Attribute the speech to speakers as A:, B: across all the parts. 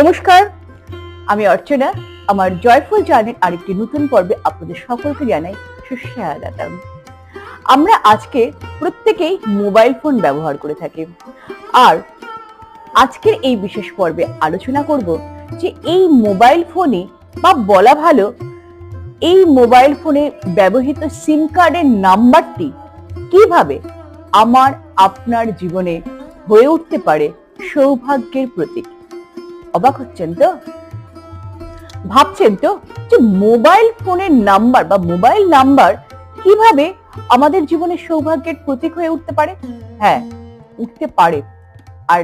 A: নমস্কার, আমি অর্চনা। আমার জয়ফুল জার্নির আরেকটি নতুন পর্বে আপনাদের সকলকে জানাই সুস্বাগতম। আমরা আজকে প্রত্যেকেই মোবাইল ফোন ব্যবহার করে থাকি। আর আজকের এই বিশেষ পর্বে আলোচনা করব যে এই মোবাইল ফোনে, বা বলা ভালো, এই মোবাইল ফোনে ব্যবহৃত সিম কার্ডের নাম্বারটি কীভাবে আমার, আপনার জীবনে হয়ে উঠতে পারে সৌভাগ্যের প্রতীক? অবাক হচ্ছেন তো? ভাবছেন তো যে মোবাইল ফোনের নাম্বার বা মোবাইল নাম্বার কীভাবে আমাদের জীবনে সৌভাগ্যের প্রতীক হয়ে উঠতে পারে? হ্যাঁ উঠতে পারে। আর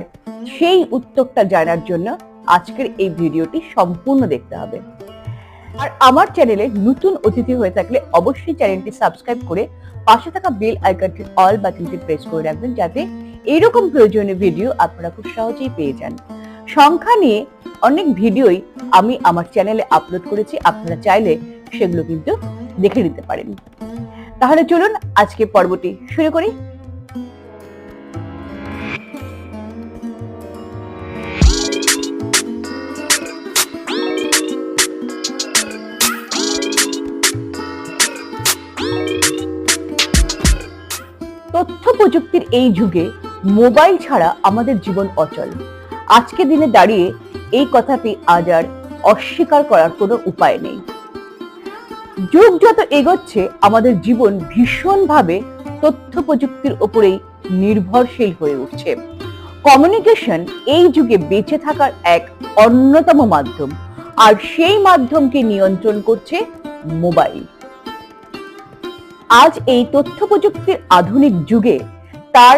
A: সেই উত্তরটা জানার জন্য আজকের এই ভিডিওটি সম্পূর্ণ দেখতে হবে। আর আমার চ্যানেলে নতুন অতিথি হয়ে থাকলে অবশ্যই চ্যানেলটি সাবস্ক্রাইব করে পাশে থাকা বেল আইকনটির অল বাটনটি প্রেস করে রাখবেন যাতে এরকম প্রয়োজনীয় ভিডিও আপনারা খুব সহজেই পেয়ে যান। সংখ্যা নিয়ে অনেক ভিডিওই আমি আমার চ্যানেলে আপলোড করেছি, আপনারা চাইলে সেগুলো কিন্তু দেখে নিতে পারেন। তাহলে চলুন আজকে পর্বটি শুরু করি। তথ্য প্রযুক্তির এই যুগে মোবাইল ছাড়া আমাদের জীবন অচল। আজকে দিনে দাঁড়িয়ে এই কথাটি আজ আর অস্বীকার করার কোনো উপায় নেই। যুগ যত এগোচ্ছে, আমাদের জীবন ভীষণভাবে তথ্য প্রযুক্তির উপরেই নির্ভরশীল হয়ে উঠছে। কমিউনিকেশন এই যুগে বেঁচে থাকার এক অন্যতম মাধ্যম, আর সেই মাধ্যমকে নিয়ন্ত্রণ করছে মোবাইল। আজ এই তথ্য প্রযুক্তির আধুনিক যুগে তার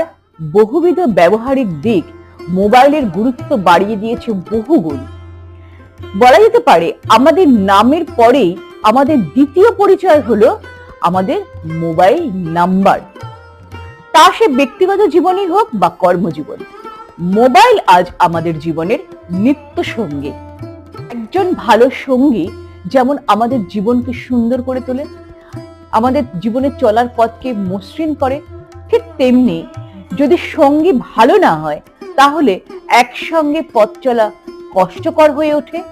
A: বহুবিধ ব্যবহারিক দিক মোবাইলের গুরুত্ব বাড়িয়ে দিয়েছে বহুগুণ বলা যেতে পারে, আমাদের নামের পরেই আমাদের দ্বিতীয় পরিচয় হলো আমাদের মোবাইল নাম্বার। তা সে ব্যক্তিগত জীবনই হোক বা কর্মজীবন, মোবাইল আজ আমাদের জীবনের নিত্য সঙ্গী। একজন ভালো সঙ্গী যেমন আমাদের জীবনকে সুন্দর করে তোলে, আমাদের জীবনে চলার পথকে মসৃণ করে, ঠিক তেমনি যদি সঙ্গী ভালো না হয় তাহলে একসঙ্গে পথ চলা কষ্টকর হয়ে ওঠে?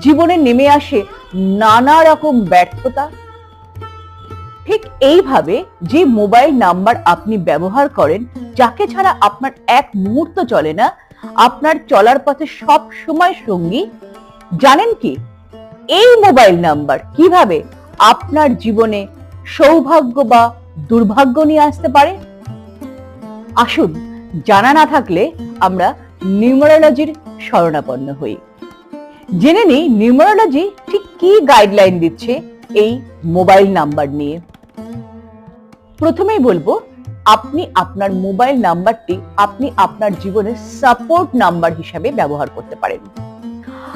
A: জীবনে নেমে আসে নানা রকম ব্যর্থতা। ঠিক এইভাবে যে মোবাইল নাম্বার আপনি ব্যবহার করেন, যাকে ছাড়া আপনার এক মুহূর্ত চলে না, আপনার চলার পথে সব সময় সঙ্গী। জানেন কি? এই মোবাইল নাম্বার কীভাবে আপনার জীবনে সৌভাগ্য বা দুর্ভাগ্য নিয়ে আসতে পারে? আসুন জানা না থাকলে আমরা নিউমারোলজির শরণাপন্ন হই। জেনে নিই নিউমারোলজি ঠিক কি গাইডলাইন দিচ্ছে এই মোবাইল নাম্বার নিয়ে। প্রথমেই বলব, আপনি আপনার মোবাইল নাম্বারটি আপনি আপনার জীবনের সাপোর্ট নাম্বার হিসাবে ব্যবহার করতে পারেন।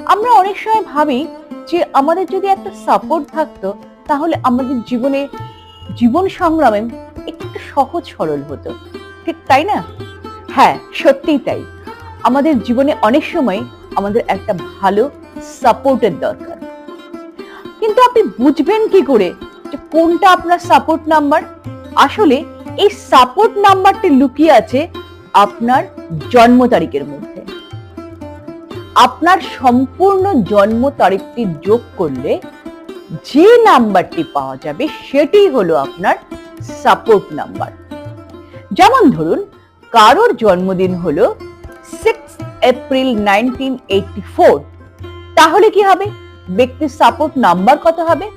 A: আমরা অনেক সময় ভাবি যে আমাদের যদি একটা সাপোর্ট থাকতো, তাহলে আমাদের জীবনে জীবন সংগ্রামে একটু সহজ সরল হতো। ঠিক তাই না? হ্যাঁ সত্যিই তাই। আমাদের জীবনে অনেক সময় আমাদের একটা ভালো সাপোর্টের দরকার। কিন্তু আপনি বুঝবেন কি করে যে কোনটা আপনার সাপোর্ট নাম্বার আসলে এই সাপোর্ট নাম্বারটি লুকিয়ে আছে আপনার জন্ম তারিখের মধ্যে। আপনার সম্পূর্ণ জন্ম তারিখটি যোগ করলে যে নাম্বারটি পাওয়া যাবে সেটি হলো আপনার সাপোর্ট নাম্বার যেমন ধরুন কারোর জন্মদিন হলো সিক্স এপ্রিল নাইনটিন তাহলে কি হবে? ব্যক্তির সাপোর্ট নাম্বার কত হবে?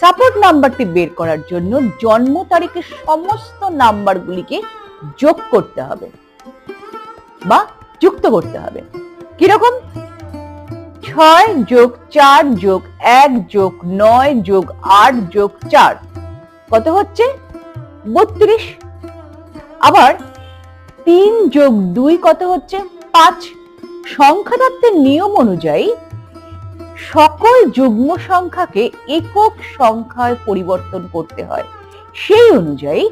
A: সাপোর্ট নাম্বারটি বের করার জন্য জন্ম তারিখের সমস্ত নাম্বারগুলিকে যোগ করতে হবে বা যুক্ত করতে হবে। কীরকম? ছয় যোগ চার যোগ এক যোগ নয় যোগ আট যোগ চার। কত হচ্ছে? বত্রিশ। আবার তিন যোগ দুই কত হচ্ছে? পাঁচ। সংখ্যাতত্ত্বের নিয়ম অনুযায়ী সকল যুগ্ম সংখ্যাকে একক সংখ্যায় পরিবর্তন করতে হয়। সেই অনুযায়ী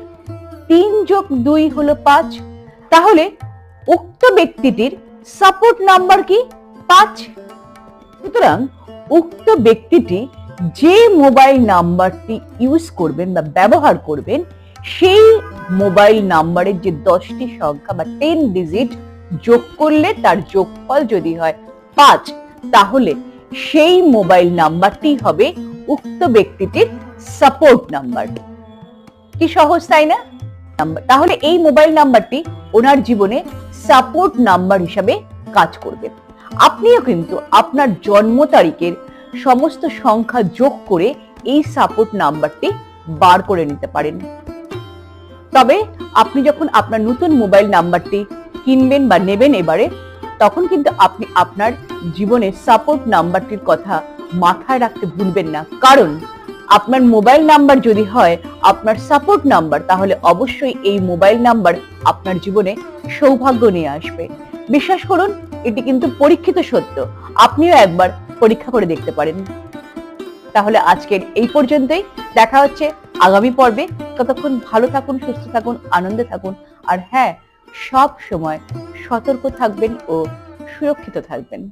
A: তিন যোগ দুই হলো পাঁচ। তাহলে উক্ত ব্যক্তিটির সাপোর্ট নাম্বার কি? পাঁচ। সুতরাং উক্ত ব্যক্তিটি যে মোবাইল নাম্বারটি ইউজ করবেন বা ব্যবহার করবেন সেই মোবাইল নাম্বারের যে দশটি সংখ্যা বা টেন ডিজিট যোগ করলে তার যোগফল যদি হয় পাঁচ, তাহলে সেই মোবাইল নাম্বারটি হবে উক্ত ব্যক্তিটির সাপোর্ট নাম্বার। কি সহজ, তাই না? তাহলে এই মোবাইল নাম্বারটি ওনার জীবনে সাপোর্ট নাম্বার হিসাবে কাজ করবে। আপনিও কিন্তু আপনার জন্ম তারিখের সমস্ত সংখ্যা যোগ করে এই সাপোর্ট নাম্বারটি বার করে নিতে পারেন। তবে আপনি যখন আপনার নতুন মোবাইল নাম্বারটি কিনবেন বা নেবেন এবারে, তখন কিন্তু আপনি আপনার জীবনের সাপোর্ট নাম্বারটির কথা মাথায় রাখতে ভুলবেন না। কারণ আপনার মোবাইল নাম্বার যদি হয়, আপনার সাপোর্ট নাম্বার, তাহলে অবশ্যই এই মোবাইল নাম্বার আপনার জীবনে সৌভাগ্য নিয়ে আসবে। বিশ্বাস করুন, এটি কিন্তু পরীক্ষিত সত্য। আপনিও একবার পরীক্ষা করে দেখতে পারেন। তাহলে আজকের এই পর্যন্তই। দেখা হচ্ছে আগামী পর্বে। ততক্ষণ ভালো থাকুন, সুস্থ থাকুন, আনন্দে থাকুন। আর হ্যাঁ সব সময় সতর্ক থাকবেন ও সুরক্ষিত থাকবেন।